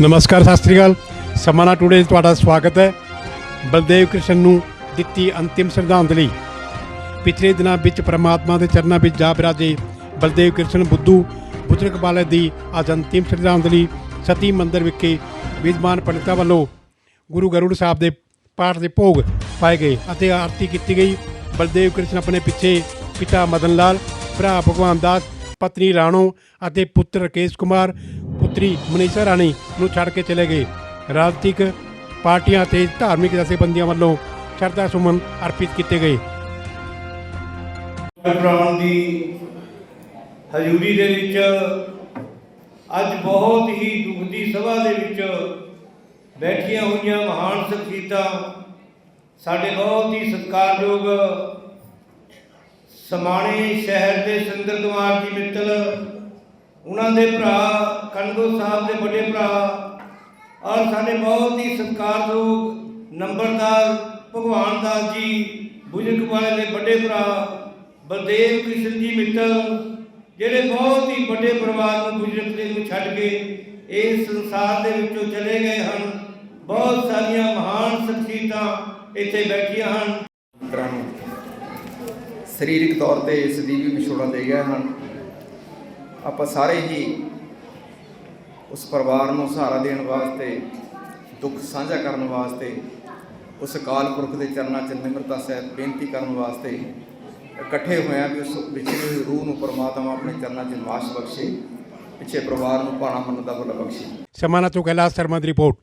ਨਮਸਕਾਰ, ਸਤਿ ਸ੍ਰੀ ਅਕਾਲ। ਸਮਾਨਾ ਟੂਡੇ 'ਚ ਤੁਹਾਡਾ ਸਵਾਗਤ ਹੈ। ਬਲਦੇਵ ਕ੍ਰਿਸ਼ਨ ਨੂੰ ਦਿੱਤੀ ਅੰਤਿਮ ਸ਼ਰਧਾਂਜਲੀ। ਪਿਛਲੇ ਦਿਨਾਂ ਵਿੱਚ ਪ੍ਰਮਾਤਮਾ ਦੇ ਚਰਨਾਂ ਵਿੱਚ ਜਾ ਬਿਰਾਜੇ ਬਲਦੇਵ ਕ੍ਰਿਸ਼ਨ ਬੁੱਧੂ ਬੁੱਧਰਕ ਬਾਲੇ ਦੀ ਅੱਜ ਅੰਤਿਮ ਸ਼ਰਧਾਂਜਲੀ ਸਤੀ ਮੰਦਰ ਵਿਖੇ ਵਿਦਵਾਨ ਪੰਡਿਤਾਂ ਵੱਲੋਂ ਗੁਰੂ ਗਰੁੜ ਸਾਹਿਬ ਦੇ ਪਾਠ ਦੇ ਭੋਗ ਪਾਏ ਗਏ ਅਤੇ ਆਰਤੀ ਕੀਤੀ ਗਈ। ਬਲਦੇਵ ਕ੍ਰਿਸ਼ਨ ਆਪਣੇ ਪਿੱਛੇ ਪਿਤਾ ਮਦਨ ਲਾਲ, ਭਰਾ ਭਗਵਾਨ ਦਾਸ, ਪਤਨੀ ਰਾਣੋ ਅਤੇ ਪੁੱਤਰ ਰਕੇਸ਼ ਕੁਮਾਰ ਮੰਤਰੀ ਮਨੀਸ਼ਾ ਰਾਣੀ ਨੂੰ ਛੱਡ ਕੇ ਚਲੇ ਗਏ। ਰਾਜਨੀਤਿਕ ਪਾਰਟੀਆਂ ਤੇ ਧਾਰਮਿਕ ਜਥੇਬੰਦੀਆਂ ਵੱਲੋਂ ਸ਼ਰਧਾ ਸੁਮਨ ਅਰਪਿਤ ਕੀਤੇ ਗਏ। ਭਰਾਵਾਂ ਦੀ ਹਜ਼ੂਰੀ ਦੇ ਵਿੱਚ ਅੱਜ ਬਹੁਤ ਹੀ ਦੁਖਦੀ ਸਭਾ ਦੇ ਵਿੱਚ ਬੈਠੀਆਂ ਹੋਈਆਂ ਮਹਾਨ ਸ਼ਖਸੀਅਤਾਂ ਸਾਡੇ ਬਹੁਤ ਹੀ ਸਤਿਕਾਰਯੋਗ ਸਮਾਣੇ ਸ਼ਹਿਰ ਦੇ ਸਿੰਦਰ ਕੁਮਾਰ ਜੀ ਮਿੱਤਲ ਉਹਨਾਂ ਦੇ ਭਰਾ, ਕਨਗੋ ਸਾਹਿਬ ਦੇ ਵੱਡੇ ਭਰਾ ਔਰ ਸਾਡੇ ਬਹੁਤ ਹੀ ਸਤਿਕਾਰਯੋਗ ਨੰਬਰਦਾਰ ਭਗਵਾਨ ਦਾਸ ਜੀ, ਬੁਜ਼ਰਗ ਵਾਲੇ ਦੇ ਵੱਡੇ ਭਰਾ, ਬਲਦੇਵ ਕ੍ਰਿਸ਼ਨ ਜੀ ਮਿੱਤਲ, ਜਿਹੜੇ ਬਹੁਤ ਹੀ ਵੱਡੇ ਪਰਿਵਾਰ ਨੂੰ ਗੁਜਰਤ ਨੂੰ ਛੱਡ ਕੇ ਇਸ ਸੰਸਾਰ ਦੇ ਵਿੱਚੋਂ ਚਲੇ ਗਏ ਹਨ। ਬਹੁਤ ਸਾਰੀਆਂ ਮਹਾਨ ਸ਼ਖਸੀਅਤਾਂ ਇੱਥੇ ਬੈਠੀਆਂ ਹਨ। ਸਰੀਰਕ ਤੌਰ ਤੇ ਇਸ ਦੀ ਵੀ ਵਿਛੋੜਾ ਦੇ ਗਏ ਹਨ। ਆਪਾਂ ਸਾਰੇ ਹੀ ਉਸ ਪਰਿਵਾਰ ਨੂੰ ਸਹਾਰਾ ਦੇਣ ਵਾਸਤੇ, ਦੁੱਖ ਸਾਂਝਾ ਕਰਨ ਵਾਸਤੇ, ਉਸ ਅਕਾਲ ਪੁਰਖ ਦੇ ਚਰਨਾਂ 'ਚ ਨਿਮਰਤਾ ਸਹਿਤ ਬੇਨਤੀ ਕਰਨ ਵਾਸਤੇ ਇਕੱਠੇ ਹੋਏ ਹਾਂ ਵੀ ਉਸ ਵਿਛੜੀ ਹੋਈ ਰੂਹ ਨੂੰ ਪਰਮਾਤਮਾ ਆਪਣੇ ਚਰਨਾਂ 'ਚ ਨਿਵਾਸ ਬਖਸ਼ੇ, ਪਿੱਛੇ ਪਰਿਵਾਰ ਨੂੰ ਭਾਣਾ ਮੰਨਤ ਦਾ ਫੁੱਲ ਬਖਸ਼ੇ। ਸਮਾਨਾ ਤੋਂ ਕੈਲਾਸ਼ ਸ਼ਰਮਾ ਦੀ ਰਿਪੋਰਟ।